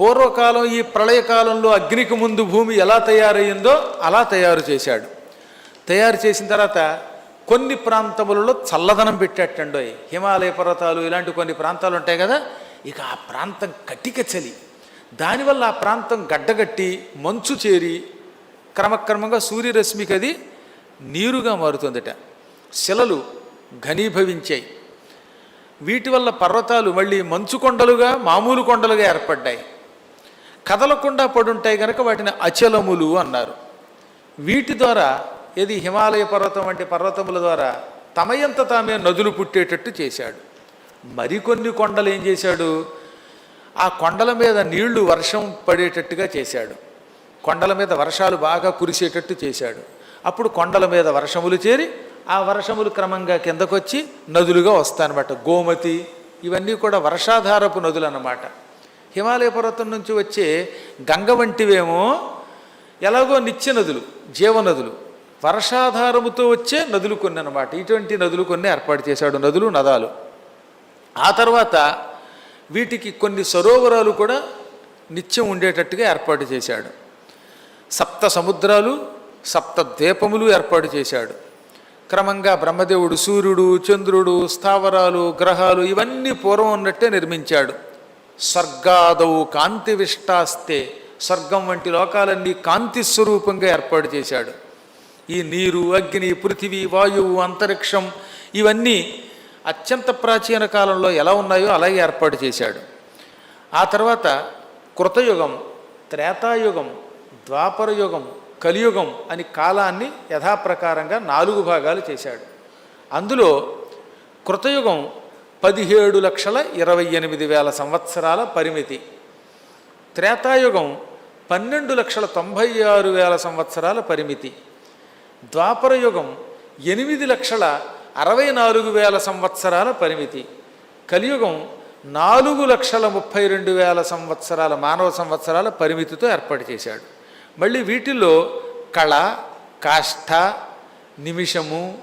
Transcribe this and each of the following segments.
పూర్వకాలం ఈ ప్రళయకాలంలో అగ్నికి ముందు భూమి ఎలా తయారయ్యిందో అలా తయారు చేశాడు. తయారు చేసిన తర్వాత కొన్ని ప్రాంతములలో చల్లదనం పెట్టేటండో హిమాలయ పర్వతాలు ఇలాంటి కొన్ని ప్రాంతాలు ఉంటాయి కదా ఇక ఆ ప్రాంతం కటిక చలి. దానివల్ల ఆ ప్రాంతం గడ్డగట్టి మంచు చేరి క్రమక్రమంగా సూర్యరశ్మికి అది నీరుగా మారుతుందట. శిలలు ఘనీభవించాయి. వీటి వల్ల పర్వతాలు మళ్ళీ మంచు కొండలుగా మామూలు కొండలుగా ఏర్పడ్డాయి. కదలకుండా పడుంటాయి కనుక వాటిని అచలములు అన్నారు. వీటి ద్వారా ఇది హిమాలయ పర్వతం వంటి పర్వతముల ద్వారా తమయంత తామే నదులు పుట్టేటట్టు చేశాడు. మరికొన్ని కొండలు ఏం చేశాడు? ఆ కొండల మీద నీళ్ళు వర్షం పడేటట్టుగా చేశాడు. కొండల మీద వర్షాలు బాగా కురిసేటట్టు చేశాడు. అప్పుడు కొండల మీద వర్షములు చేరి ఆ వర్షములు క్రమంగా కిందకొచ్చి నదులుగా వస్తాయన్నమాట. గోమతి ఇవన్నీ కూడా వర్షాధారపు నదులు అన్నమాట హిమాలయ పర్వతం నుంచి వచ్చే గంగ వంటివేమో ఎలాగో నిత్య నదులు జీవనదులు వర్షాధారముతో వచ్చే నదులు కొన్ని అనమాట ఇటువంటి నదులు కొన్ని ఏర్పాటు చేశాడు నదులు నదాలు. ఆ తర్వాత వీటికి కొన్ని సరోవరాలు కూడా నిత్యం ఉండేటట్టుగా ఏర్పాటు చేశాడు. సప్త సముద్రాలు సప్త ద్వీపములు ఏర్పాటు చేశాడు. క్రమంగా బ్రహ్మదేవుడు సూర్యుడు చంద్రుడు స్థావరాలు గ్రహాలు ఇవన్నీ పూర్వం ఉన్నట్టే నిర్మించాడు. స్వర్గాదౌ కాంతి విష్టాస్తే స్వర్గం వంటి లోకాలన్నీ కాంతి స్వరూపంగా ఏర్పాటు చేశాడు. ఈ నీరు అగ్ని పృథివీ వాయువు అంతరిక్షం ఇవన్నీ అత్యంత ప్రాచీన కాలంలో ఎలా ఉన్నాయో అలాగే ఏర్పాటు చేశాడు. ఆ తర్వాత కృతయుగం త్రేతాయుగం ద్వాపరయుగం కలియుగం అని కాలాన్ని యథాప్రకారంగా నాలుగు భాగాలు చేశాడు. అందులో కృతయుగం పదిహేడు లక్షల ఇరవై ఎనిమిది వేల సంవత్సరాల పరిమితి. త్రేతాయుగం పన్నెండు లక్షల తొంభై ఆరు వేల సంవత్సరాల పరిమితి. ద్వాపరయుగం ఎనిమిది లక్షల అరవై నాలుగు వేల సంవత్సరాల పరిమితి. కలియుగం నాలుగు లక్షల ముప్పై రెండు వేల సంవత్సరాల మానవ సంవత్సరాల పరిమితితో ఏర్పాటు చేశాడు. మళ్ళీ వీటిల్లో కళ కాష్ఠ నిమిషము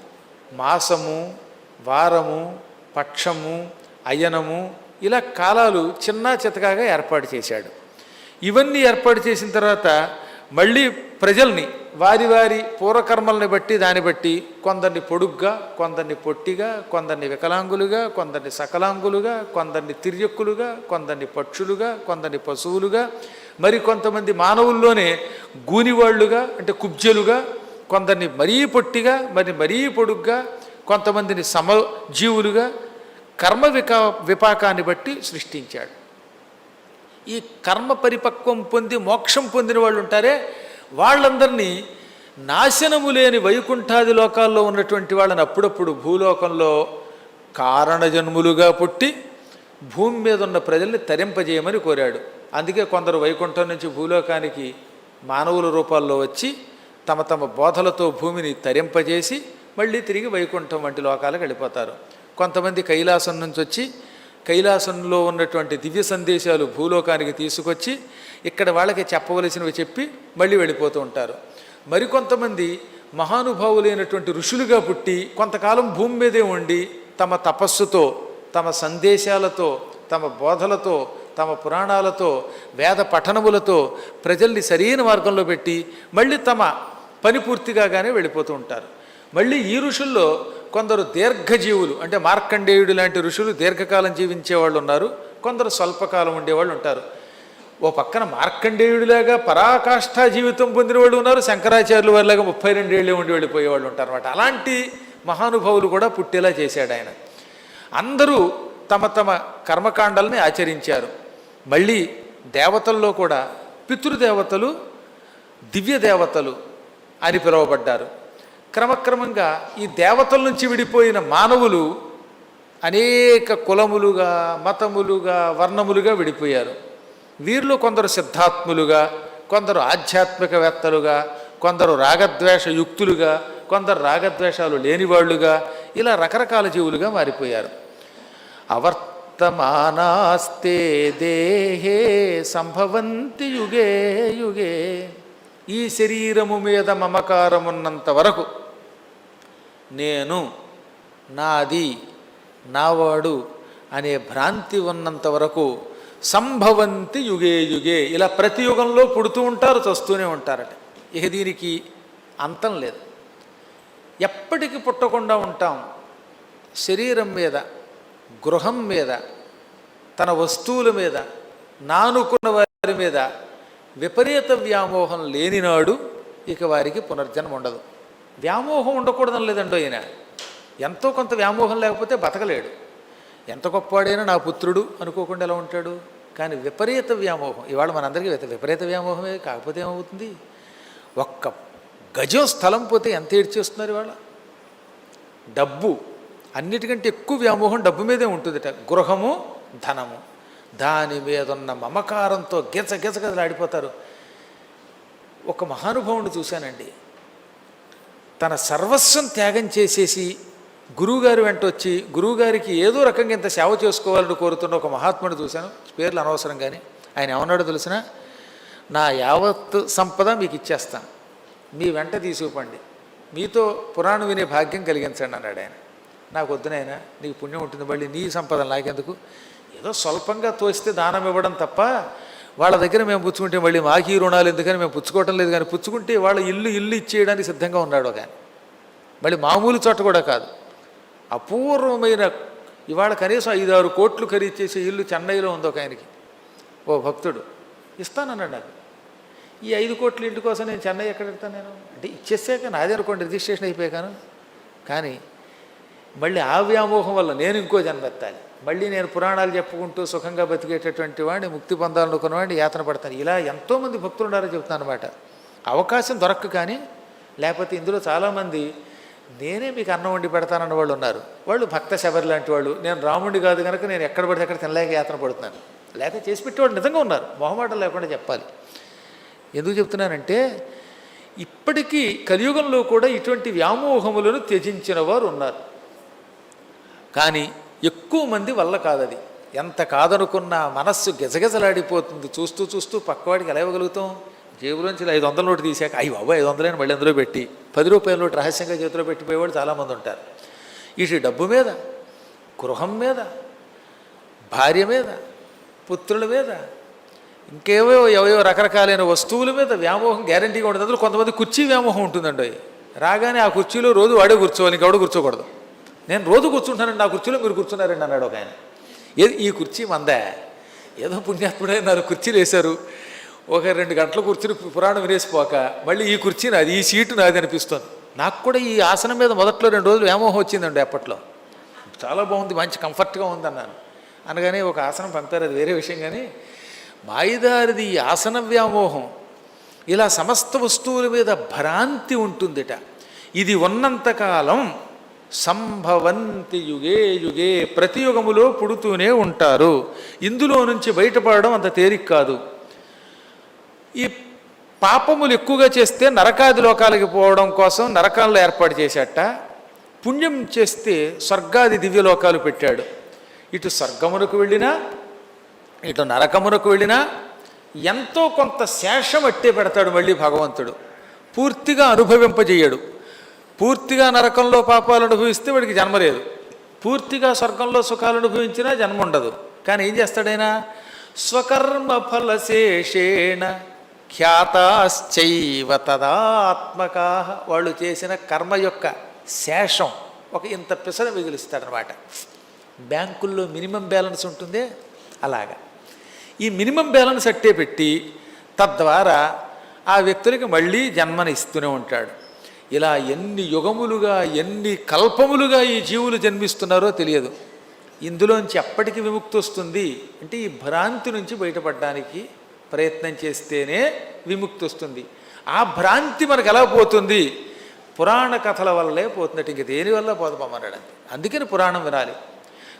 మాసము వారము పక్షము అయనము ఇలా కాలాలు చిన్న చితకాగా ఏర్పాటు చేశాడు. ఇవన్నీ ఏర్పాటు చేసిన తర్వాత మళ్ళీ ప్రజల్ని వారి వారి పూర్వకర్మల్ని బట్టి దాన్ని బట్టి కొందరిని పొడుగ్గా కొందరిని పొట్టిగా కొందరిని వికలాంగులుగా కొందరిని సకలాంగులుగా కొందరిని తిర్యక్కులుగా కొందరిని పక్షులుగా కొందరిని పశువులుగా మరి కొంతమంది మానవుల్లోనే గూనివాళ్ళుగా అంటే కుబ్జలుగా కొందరిని మరీ పొట్టిగా మరి మరీ పొడుగ్గా కొంతమందిని సమజీవులుగా కర్మ వికా విపాకాన్ని బట్టి సృష్టించాడు. ఈ కర్మ పరిపక్వం పొంది మోక్షం పొందిన వాళ్ళు ఉంటారే వాళ్ళందరినీ నాశనము లేని వైకుంఠాది లోకాల్లో ఉన్నటువంటి వాళ్ళని అప్పుడప్పుడు భూలోకంలో కారణజన్ములుగా పుట్టి భూమి మీద ఉన్న ప్రజల్ని తరింపజేయమని కోరాడు. అందుకే కొందరు వైకుంఠం నుంచి భూలోకానికి మానవుల రూపాల్లో వచ్చి తమ తమ బోధలతో భూమిని తరింపజేసి మళ్ళీ తిరిగి వైకుంఠం వంటి లోకాలకు వెళ్ళిపోతారు. కొంతమంది కైలాసం నుంచి వచ్చి కైలాసంలో ఉన్నటువంటి దివ్య సందేశాలు భూలోకానికి తీసుకొచ్చి ఇక్కడ వాళ్ళకి చెప్పవలసినవి చెప్పి మళ్ళీ వెళ్ళిపోతూ ఉంటారు. మరికొంతమంది మహానుభావులైనటువంటి ఋషులుగా పుట్టి కొంతకాలం భూమి మీదే ఉండి తమ తపస్సుతో తమ సందేశాలతో తమ బోధలతో తమ పురాణాలతో వేద పఠనములతో ప్రజల్ని సరైన మార్గంలో పెట్టి మళ్ళీ తమ పని పూర్తిగానే వెళ్ళిపోతూ ఉంటారు. మళ్ళీ ఈ ఋషుల్లో కొందరు దీర్ఘజీవులు అంటే మార్కండేయుడు లాంటి ఋషులు దీర్ఘకాలం జీవించే వాళ్ళు ఉన్నారు కొందరు స్వల్పకాలం ఉండేవాళ్ళు ఉంటారు. ఓ పక్కన మార్కండేయుడిలాగా పరాకాష్ఠా జీవితం పొందిన వాళ్ళు ఉన్నారు శంకరాచార్యుల వారిలాగా ముప్పై రెండేళ్ళే ఉండి వెళ్ళిపోయేవాళ్ళు ఉంటారు అనమాట అలాంటి మహానుభావులు కూడా పుట్టేలా చేశాడు ఆయన. అందరూ తమ తమ కర్మకాండల్ని ఆచరించారు. మళ్ళీ దేవతల్లో కూడా పితృదేవతలు దివ్య దేవతలు అని పిలువబడ్డారు. క్రమక్రమంగా ఈ దేవతల నుంచి విడిపోయిన మానవులు అనేక కులములుగా మతములుగా వర్ణములుగా విడిపోయారు. వీరిలో కొందరు సిద్ధాత్ములుగా కొందరు ఆధ్యాత్మికవేత్తలుగా కొందరు రాగద్వేష యుక్తులుగా కొందరు రాగద్వేషాలు లేనివాళ్ళుగా ఇలా రకరకాల జీవులుగా మారిపోయారు. అవర్తమానాస్తే దేహే సంభవంతి యుగే యుగే ఈ శరీరము మీద మమకారమున్నంత వరకు నేను నాది నావాడు అనే భ్రాంతి ఉన్నంత వరకు సంభవంతి యుగే యుగే ఇలా ప్రతి యుగంలో పుడుతూ ఉంటారు చస్తూనే ఉంటారట. ఇక దీనికి అంతం లేదు. ఎప్పటికీ పుట్టకుండా ఉంటాం. శరీరం మీద గృహం మీద తన వస్తువుల మీద నానుకున్న వారి మీద విపరీత వ్యామోహం లేనినాడు ఇక వారికి పునర్జన్మ ఉండదు. వ్యామోహం ఉండకూడదని లేదండో ఈయన. ఎంతో కొంత వ్యామోహం లేకపోతే బతకలేడు. ఎంత గొప్పవాడైనా నా పుత్రుడు అనుకోకుండా ఎలా ఉంటాడు? కానీ విపరీత వ్యామోహం ఇవాళ మనందరికీ విపరీత వ్యామోహమే కాకపోతే ఏమవుతుంది? ఒక్క గజం స్థలం పోతే ఎంత ఏడ్చేస్తున్నారు ఇవాళ? డబ్బు అన్నిటికంటే ఎక్కువ వ్యామోహం డబ్బు మీదే ఉంటుందిట. గృహము ధనము. దాని మీద ఉన్న మమకారంతో గిజ గిజ గజలాడిపోతారు ఒక మహానుభావుని చూశానండి. తన సర్వస్వం త్యాగం చేసేసి గురువుగారు వెంట వచ్చి గురువుగారికి ఏదో రకంగా ఇంత సేవ చేసుకోవాలని కోరుతున్న ఒక మహాత్ముడు చూశాను. పేర్లు అనవసరం కానీ ఆయన ఏమన్నాడో తెలిసిన? నా యావత్ సంపద మీకు ఇచ్చేస్తాను మీ వెంట తీసుకుపండి. మీతో పురాణం వినే భాగ్యం కలిగించండి అన్నాడు ఆయన. నాకు వద్దునైనా నీకు పుణ్యం ఉంటుంది మళ్ళీ నీ సంపద నాకెందుకు? ఏదో స్వల్పంగా తోస్తే దానం ఇవ్వడం తప్ప వాళ్ళ దగ్గర మేము పుచ్చుకుంటే మళ్ళీ మాకీ రుణాలు ఎందుకని మేము పుచ్చుకోవటం లేదు కానీ పుచ్చుకుంటే వాళ్ళ ఇల్లు ఇల్లు ఇచ్చేయడానికి సిద్ధంగా ఉన్నాడు కానీ మళ్ళీ మామూలు చోట కూడా కాదు. అపూర్వమైన ఇవాళ కనీసం ఐదు ఆరు కోట్లు ఖరీదు చేసే ఇల్లు చెన్నైలో ఉంది ఒక ఆయనకి. ఓ భక్తుడు. ఇస్తానన్నాడు నాకు. ఈ ఐదు కోట్ల ఇంటి కోసం నేను చెన్నై ఎక్కడ పెడతాను నేను? అంటే ఇచ్చేసాక నాది అనుకోండి రిజిస్ట్రేషన్ అయిపోయాను కానీ మళ్ళీ ఆ వ్యామోహం వల్ల నేను ఇంకో జన్మెత్తాలి మళ్ళీ నేను పురాణాలు చెప్పుకుంటూ సుఖంగా బతికేటటువంటి వాడిని ముక్తి పొందాలనుకున్నవాడిని యాతన పడతాను. ఇలా ఎంతోమంది భక్తులు ఉన్నారో చెబుతాను అనమాట అవకాశం దొరక్క కానీ లేకపోతే ఇందులో చాలామంది నేనే మీకు అన్నం వండి పెడతానన్న వాళ్ళు ఉన్నారు. వాళ్ళు భక్త శబరి లాంటి వాళ్ళు. నేను రాముడి కాదు కనుక నేను ఎక్కడ పడితే అక్కడ తినలేక యాతన పడుతున్నాను. లేకపోతే చేసి పెట్టేవాళ్ళు నిజంగా ఉన్నారు. మొహమాటం లేకుండా చెప్పాలి. ఎందుకు చెప్తున్నానంటే ఇప్పటికీ కలియుగంలో కూడా ఇటువంటి వ్యామోహములను త్యజించిన వారు ఉన్నారు. కానీ ఎక్కువ మంది వల్ల కాదది. ఎంత కాదనుకున్నా మనస్సు గజగజలాడిపోతుంది. చూస్తూ చూస్తూ పక్కవాడికి ఎలా ఇవ్వగలుగుతాం? జేబులోంచి ఐదు వందల నోటు తీసాక అయ్యి బాబు ఐదు వందలని మళ్ళీ అందులో పెట్టి పది రూపాయల నోటు రహస్యంగా చేతిలో పెట్టిపోయేవాడు చాలామంది ఉంటారు. ఇటు డబ్బు మీద గృహం మీద భార్య మీద పుత్రుల మీద ఇంకేవో ఎవయో రకరకాలైన వస్తువుల మీద వ్యామోహం గ్యారంటీగా ఉంటుంది. అందులో కొంతమంది కుర్చీ వ్యామోహం ఉంటుందండి. రాగానే ఆ కుర్చీలో రోజు వాడే కూర్చోవాలి ఇంకెవడ కూర్చోకూడదు. నేను రోజు కూర్చుంటానండి నా కుర్చీలో మీరు కూర్చున్నారండి అన్నాడు ఒక ఆయన. ఏది ఈ కుర్చీ మందే. ఏదో పుణ్యాత్ముడే నాలుగు కుర్చీలు వేశారు. ఒక రెండు గంటల కూర్చుని పురాణం వినేసిపోక మళ్ళీ ఈ కుర్చీ నాది ఈ సీటు నాది అనిపిస్తుంది. నాకు కూడా ఈ ఆసనం మీద మొదట్లో రెండు రోజులు వ్యామోహం వచ్చిందండి అప్పట్లో. చాలా బాగుంది మంచి కంఫర్ట్గా ఉంది అన్నాను అనగానే ఒక ఆసనం పంపారు అది వేరే విషయం కానీ మాయిదారిది ఈ ఆసన వ్యామోహం. ఇలా సమస్త వస్తువుల మీద భ్రాంతి ఉంటుందిట. ఇది ఉన్నంతకాలం సంభవంతి యుగే యుగే ప్రతి యుగములో పుడుతూనే ఉంటారు. ఇందులో నుంచి బయటపడడం అంత తేలిక కాదు. ఈ పాపములు ఎక్కువగా చేస్తే నరకాది లోకాలకి పోవడం కోసం నరకాల్లో ఏర్పాటు చేశాట. పుణ్యం చేస్తే స్వర్గాది దివ్యలోకాలు పెట్టాడు. ఇటు స్వర్గమునకు వెళ్ళినా ఇటు నరకమునకు వెళ్ళినా ఎంతో కొంత శేషం అట్టే పెడతాడు మళ్ళీ భగవంతుడు. పూర్తిగా అనుభవింపజేయడు. పూర్తిగా నరకంలో పాపాలు అనుభవిస్తే వాడికి జన్మ లేదు. పూర్తిగా స్వర్గంలో సుఖాలు అనుభవించినా జన్మ ఉండదు. కానీ ఏం చేస్తాడైనా? స్వకర్మ ఫలశేషేణ ఖ్యాతాశ్చైవ తదాత్మకా. వాళ్ళు చేసిన కర్మ యొక్క శేషం ఒక ఇంత పిసర మిగులుస్తాడనమాట. బ్యాంకుల్లో మినిమం బ్యాలెన్స్ ఉంటుందే? అలాగా. ఈ మినిమం బ్యాలెన్స్ అట్టే పెట్టి తద్వారా ఆ వ్యక్తులకి మళ్ళీ జన్మని ఇస్తూనే ఉంటాడు. ఇలా ఎన్ని యుగములుగా ఎన్ని కల్పములుగా ఈ జీవులు జన్మిస్తున్నారో తెలియదు. ఇందులోంచి ఎప్పటికి విముక్తి వస్తుంది అంటే ఈ భ్రాంతి నుంచి బయటపడడానికి ప్రయత్నం చేస్తేనే విముక్తి వస్తుంది. ఆ భ్రాంతి మనకు ఎలా పోతుంది? పురాణ కథల వల్లే పోతున్నట్టు ఇంక దేనివల్ల పోదమన్నాడు అందుకని పురాణం వినాలి.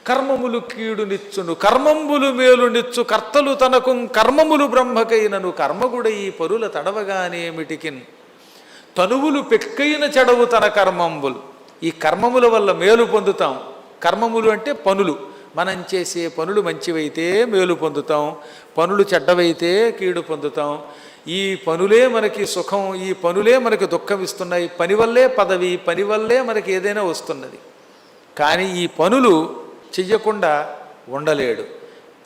కర్మములు కీడు నిచ్చును కర్మంబులు మేలు నిచ్చు కర్తలు తనకు కర్మములు బ్రహ్మకైనను కర్మగుడై పరుల తడవగానేమిటికిన్ తనువులు పెక్కైన చెడవు తన కర్మంబులు ఈ కర్మముల వల్ల మేలు పొందుతాం. కర్మములు అంటే పనులు. మనం చేసే పనులు మంచివైతే మేలు పొందుతాం. పనులు చెడ్డవైతే కీడు పొందుతాం. ఈ పనులే మనకి సుఖం ఈ పనులే మనకి దుఃఖం ఇస్తున్నాయి పని వల్లే పదవి పని వల్లే మనకి ఏదైనా వస్తున్నది. కానీ ఈ పనులు చెయ్యకుండా ఉండలేడు.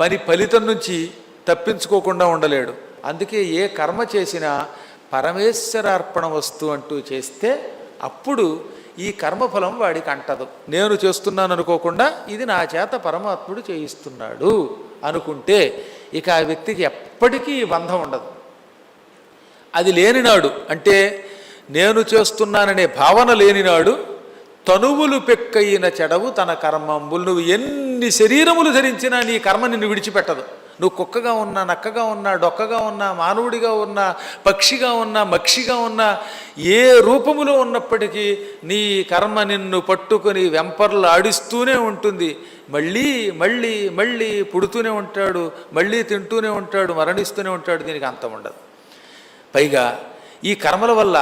పని ఫలితం నుంచి తప్పించుకోకుండా ఉండలేడు. అందుకే ఏ కర్మ చేసినా పరమేశ్వరార్పణ వస్తు అంటూ చేస్తే అప్పుడు ఈ కర్మఫలం వాడికి అంటదు. నేను చేస్తున్నాను అనుకోకుండా ఇది నా చేత పరమాత్ముడు చేయిస్తున్నాడు అనుకుంటే ఇక ఆ వ్యక్తికి ఎప్పటికీ బంధం ఉండదు. అది లేనినాడు అంటే నేను చేస్తున్నాననే భావన లేనినాడు తనువులు పెక్కయిన చెడవు తన కర్మంబులు. నువ్వు ఎన్ని శరీరములు ధరించినా నీ కర్మ నిన్ను విడిచిపెట్టదు. నువ్వు కుక్కగా ఉన్నా నక్కగా ఉన్నా డొక్కగా ఉన్నా మానవుడిగా ఉన్నా పక్షిగా ఉన్నా మక్షిగా ఉన్నా ఏ రూపములో ఉన్నప్పటికీ నీ కర్మ నిన్ను పట్టుకొని వెంపర్లు ఆడిస్తూనే ఉంటుంది. మళ్ళీ మళ్ళీ మళ్ళీ పుడుతూనే ఉంటాడు మళ్ళీ తింటూనే ఉంటాడు మరణిస్తూనే ఉంటాడు దీనికి అంతం ఉండదు. పైగా ఈ కర్మల వల్ల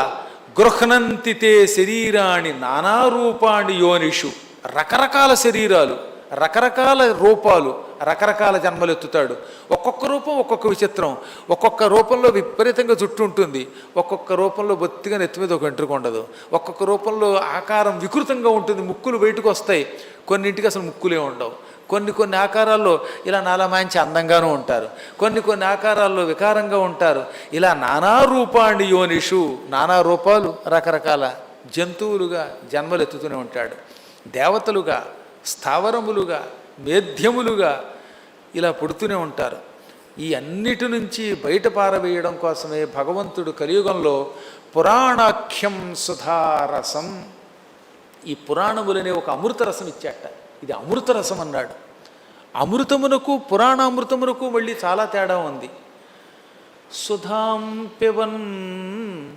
గృహనంతితే శరీరాన్ని నానారూపాణి యోనిషు రకరకాల శరీరాలు. రకరకాల రూపాలు రకరకాల జన్మలు ఎత్తుతాడు. ఒక్కొక్క రూపం ఒక్కొక్క విచిత్రం. ఒక్కొక్క రూపంలో విపరీతంగా జుట్టు ఉంటుంది. ఒక్కొక్క రూపంలో బొత్తిగా నెత్తి మీద ఒక వెంట్రుక ఉండదు. ఒక్కొక్క రూపంలో ఆకారం వికృతంగా ఉంటుంది. ముక్కులు బయటకు వస్తాయి. కొన్నింటికి అసలు ముక్కులే ఉండవు. కొన్ని కొన్ని ఆకారాల్లో ఇలా నాలా మంచి అందంగానూ ఉంటారు. కొన్ని కొన్ని ఆకారాల్లో వికారంగా ఉంటారు. ఇలా నానా రూపాండి యోనిషు నానా రూపాలు రకరకాల జంతువులుగా జన్మలు ఎత్తుతూనే ఉంటాడు. దేవతలుగా స్థావరములుగా మేధ్యములుగా ఇలా పుడుతూనే ఉంటారు. ఈ అన్నిటి నుంచి బయట పారవేయడం కోసమే భగవంతుడు కలియుగంలో పురాణాఖ్యం సుధారసం. ఈ పురాణములనే ఒక అమృతరసం ఇచ్చాట. ఇది అమృత రసం అన్నాడు. అమృతమునకు పురాణామృతమునకు మళ్ళీ చాలా తేడా ఉంది. సుధాం పివన్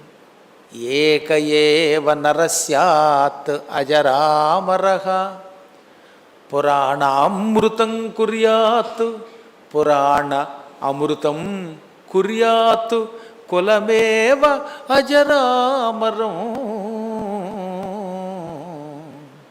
ఏక ఏవ నరస్యాత్ పురాణ అమృతం కుర్యాత్ పురాణ అమృతం కుర్యాత్ కులమేవ అజరామరం.